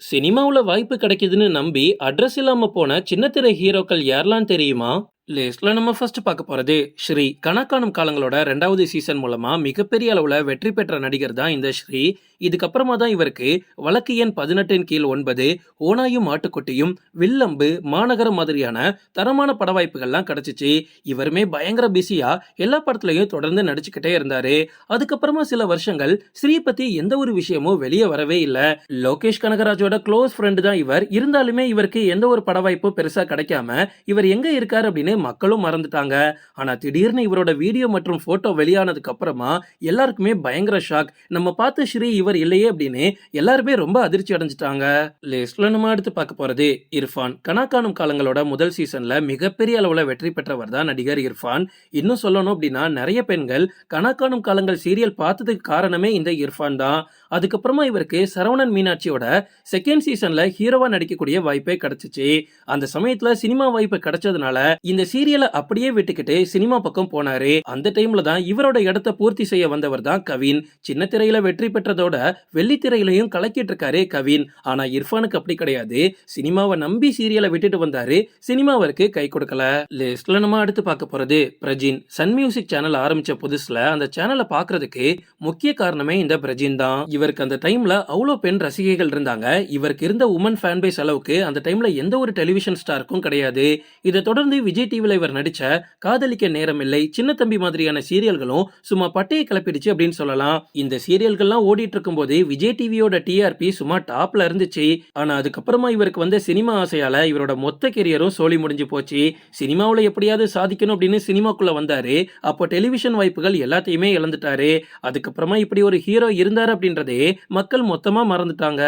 சினிமாவில் வாய்ப்பு கிடைக்குதுன்னு நம்பி அட்ரஸ் இல்லாமல் போன சின்னத்திரை ஹீரோக்கள் யாரெல்லாம் தெரியுமா? லிஸ்ட்ல நம்ம ஃபர்ஸ்ட் பார்க்க போறது ஸ்ரீ கணக்கானும் காலங்களோட ரெண்டாவது சீசன் மூலமா மிகப்பெரிய அளவுல வெற்றி பெற்ற நடிகர் தான் இந்த ஸ்ரீ. இதுக்கப்புறமா தான் இவருக்கு வழக்கு எண் பதினெட்டின் கீழ் ஒன்பது ஓனாயும் ஆட்டுக்குட்டியும் வில்லம்பு மாநகரம் மாதிரியான தரமான பட வாய்ப்புகள்லாம் கிடைச்சிச்சு. இவருமே பயங்கர பிஸியா எல்லா படத்துலயும் தொடர்ந்து நடிச்சுக்கிட்டே இருந்தாரு. அதுக்கப்புறமா சில வருஷங்கள் ஸ்ரீ பத்தி எந்த ஒரு விஷயமும் வெளியே வரவே இல்லை. லோகேஷ் கனகராஜோட க்ளோஸ் ஃப்ரெண்டு தான் இவர். இருந்தாலுமே இவருக்கு எந்த ஒரு பட வாய்ப்பும் பெருசா கிடைக்காம இவர் எங்க இருக்காரு அப்படின்னு மக்களும் மறந்துட்டாங்க. ஆனால் திடீர்னு இவரோட வீடியோ மற்றும் ஃபோட்டோ வெளியானதுக்கு அப்புறமா எல்லாருக்குமே பயங்கர ஷாக் நம்ம பார்த்த ஸ்ரீ இவர் இல்லையே அப்படின்னு எல்லாருமே ரொம்ப அதிர்ச்சி அடைஞ்சிட்டாங்க. லிஸ்ட்ல நம்ம அடுத்து பார்க்க போறது இர்ஃபான். கணக்கானும் காலங்களோட முதல் சீசன்ல மிகப்பெரிய அளவுல வெற்றி பெற்றவர் தான் நடிகர் இர்ஃபான். இன்னும் சொல்லணும் அப்படின்னா நிறைய பெண்கள் கணக்கானும் காலங்கள் சீரியல் பார்த்ததுக்கு காரணமே இந்த இர்ஃபான் தான். அதுக்கப்புறமா இவருக்கு சரவணன் மீனாட்சியோட செகண்ட் சீசன்ல ஹீரோவா நடிக்கக்கூடிய வாய்ப்பே கிடைச்சிச்சு. அந்த சமயத்துல சினிமா வாய்ப்பு கிடைச்சதுனால இந்த சீரியலை அப்படியே விட்டுக்கிட்டு சினிமா பக்கம் போனாரு. அந்த டைம்ல தான் இவரோட இடத்த பூர்த்தி செய்ய வந்தவர் தான் கவின். சின்ன திரையில வெற்றி பெற்றதோட வெள்ளித்திரையிலையும் கலக்கிட்டு இருக்காரு கவின். ஆனா இர்ஃபானுக்கு அப்படி கிடையாது. சினிமாவை நம்பி சீரியலை விட்டுட்டு வந்தாரு. சினிமாவிற்கு கை கொடுக்கல. லிஸ்ட்ல நம்ம அடுத்து பார்க்க போறது பிரஜின். சன் மியூசிக் சேனல் ஆரம்பிச்ச புதுசுல அந்த சேனலை பாக்குறதுக்கு முக்கிய காரணமே இந்த பிரஜின் தான். இவருக்கு அந்த டைம்ல அவ்வளோ பெண் ரசிகைகள் இருந்தாங்க. இவருக்கு இருந்த உமன் ஃபேன் பேஸ் அளவுக்கு அந்த டைம்ல எந்த ஒரு டெலிவிஷன் ஸ்டாருக்கும் கிடையாது. இதை தொடர்ந்து விஜய் டிவியில் இவர் நடிச்ச காதலிக்க நேரமில்லை சின்ன தம்பி மாதிரியான சீரியல்களும் சும்மா பட்டையை கிளப்பிடுச்சு அப்படின்னு சொல்லலாம். இந்த சீரியல்கள்லாம் ஓடிட்டு இருக்கும்போது விஜய் டிவியோட டிஆர்பி சும்மா டாப்ல இருந்துச்சு. ஆனா அதுக்கப்புறமா இவருக்கு வந்த சினிமா ஆசையால இவரோட மொத்த கெரியரும் சோழி முடிஞ்சு போச்சு. சினிமாவில் எப்படியாவது சாதிக்கணும் அப்படின்னு சினிமாக்குள்ள வந்தாரு. அப்போ டெலிவிஷன் வாய்ப்புகள் எல்லாத்தையுமே இழந்துட்டாரு. அதுக்கப்புறமா இப்படி ஒரு ஹீரோ இருந்தாரு அப்படின்றதே மக்கள் மொத்தமா மறந்துட்டாங்க.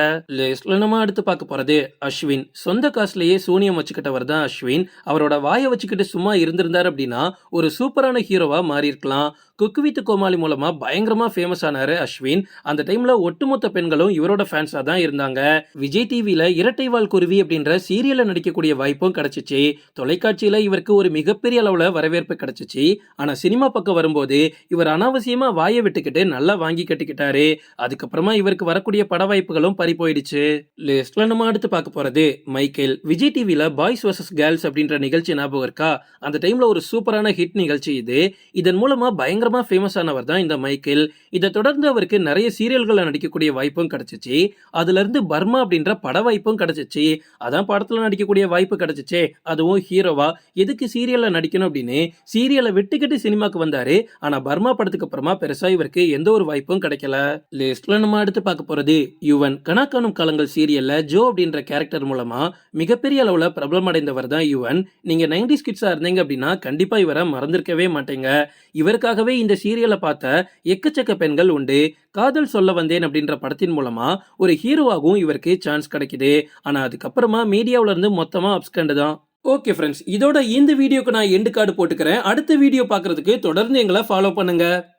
அடுத்து பார்க்க போறது அஸ்வின். சொந்த காசுலயே சூனியம் வச்சுக்கிட்டவர் தான் அஸ்வின். அவரோட வாயை வச்சுக்கிட்டு சும்மா இருந்திருந்தார் அப்படின்னா ஒரு சூப்பரான ஹீரோவாக மாறியிருக்கலாம். குக் குக்கு வித் கோமாளி மூலமாக பயங்கரமாக ஃபேமஸ் ஆனாரு அஸ்வின். அந்த டைமில் ஒட்டுமொத்த பெண்களும் இவரோட ஃபேன்ஸாக தான் இருந்தாங்க. விஜய் டிவியில் இரட்டைவால் குருவி அப்படின்ற சீரியலில் நடிக்கக்கூடிய வாய்ப்பும் கிடச்சிச்சு. தொலைக்காட்சியில் இவருக்கு ஒரு மிகப்பெரிய அளவில் வரவேற்பு கிடச்சிச்சு. ஆனால் சினிமா பக்கம் வரும்போது இவர் அனாவசியமாக வாயை விட்டுக்கிட்டு நல்லா வாங்கி கட்டிக்கிட்டாரு. அதுக்கப்புறமா இவருக்கு வரக்கூடிய பட வாய்ப்புகளும் பறி போயிடுச்சு. லிஸ்ட்ல நம்ம அடுத்து பார்க்க போறது மைக்கேல். விஜய் டிவியில் பாய்ஸ் வர்சஸ் கேர்ள்ஸ் அப்படின்ற நிகழ்ச்சி ஞாபகம் இருக்கா? அந்த டைம்ல ஒரு சூப்பரான ஹிட் நிகழ்ச்சி இது. இதன் மூலமா பயங்கரமா ஃபேமஸ் ஆனவர் தான் இந்த மைக்கேல். இதை தொடர்ந்து அவருக்கு நிறைய சீரியல்களில் நடிக்கக்கூடிய வாய்ப்பும் கிடைச்சிச்சு. அதுல இருந்து பர்மா அப்படின்ற பட வாய்ப்பும் கிடைச்சிச்சு. அதான் படத்துல நடிக்கக்கூடிய வாய்ப்பு கிடைச்சிச்சே. அதுவும் ஹீரோவா. எதுக்கு சீரியல்ல நடிக்கணும் அப்படின்னு சீரியலை விட்டுக்கிட்டு சினிமாக்கு வந்தாரு. ஆனா பர்மா படத்துக்கு அப்புறமா பெருசா இவருக்கு எந்த ஒரு வாய்ப்பும் கிடைக்கல. லிஸ்ட்ல நம்ம அடுத்து பார்க்க போறது யுவன். கணக்கானும் காலங்கள் சீரியல்ல ஜோ அப்படின்ற கேரக்டர் மூலமா மிகப்பெரிய அளவுல பிரபலம் அடைந்தவர் தான் யுவன். நீங்க நைன்டி கிட்ஸா இருந்தீங்க அப்படின்னா கண்டிப்பா இவரை மறந்திருக்கவே மாட்டேங்க. இவருக்காகவே இந்த சீரியலை பார்த்த எக்கச்சக்க பெண்கள் உண்டு. காதல் சொல்ல வந்தேன் அப்படின்ற படத்தின் மூலமா ஒரு ஹீரோவாகவும் இவருக்கு சான்ஸ் கிடைக்குது. ஆனால் அதுக்கப்புறமா மீடியாவுல இருந்து மொத்தமாக அப்ஸ்கண்டு தான் ஓகே ஃப்ரெண்ட்ஸ் இதோட இந்த வீடியோக்கு நான் எண்டு கார்டு போட்டுக்கிறேன். அடுத்த வீடியோ பார்க்கறதுக்கு தொடர்ந்து எங்களை ஃபாலோ பண்ணுங்க.